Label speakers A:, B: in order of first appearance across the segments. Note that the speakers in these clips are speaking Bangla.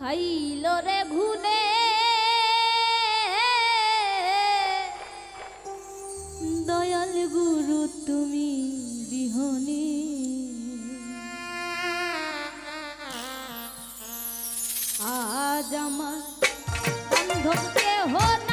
A: খাইলরে ঘুনে। দয়াল গুরু তুমি বিহনী। আজ আমার বান্ধবকে হল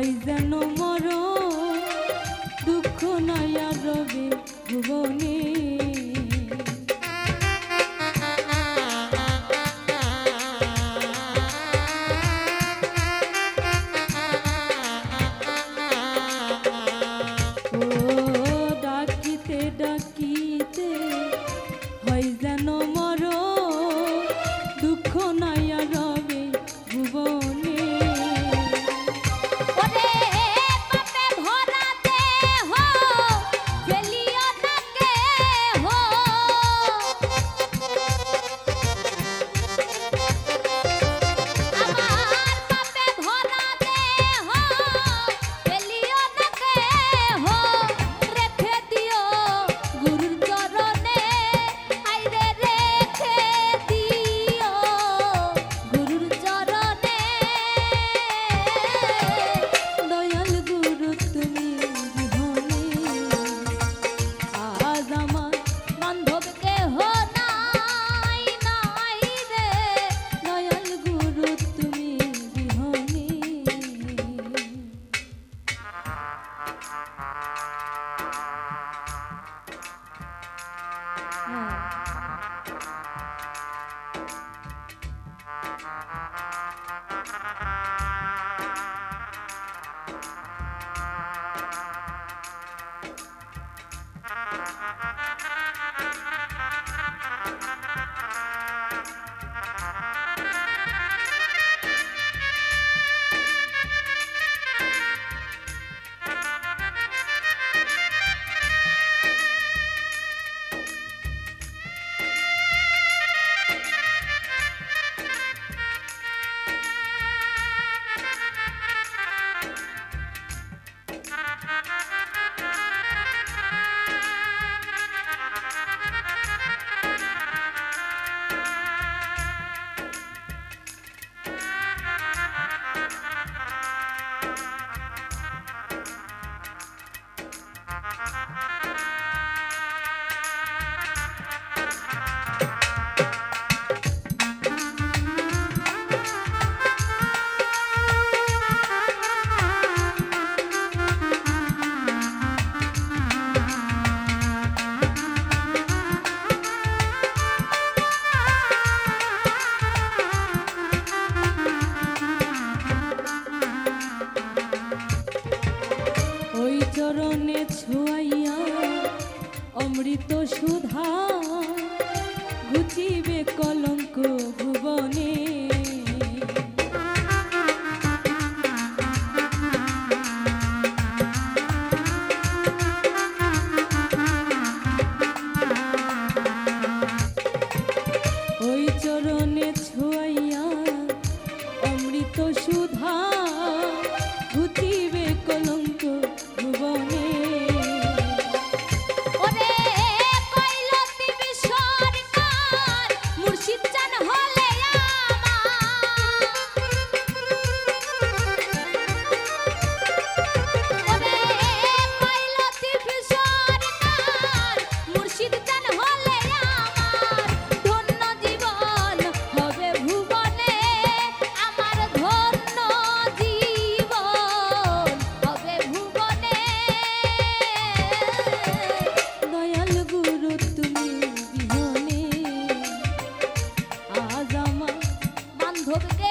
A: হয় যেন মুক্ত সুধা ঘুচিবে কলঙ্ক ভুবনে। ওই অমৃত সুধা ঘুচিবে hope again.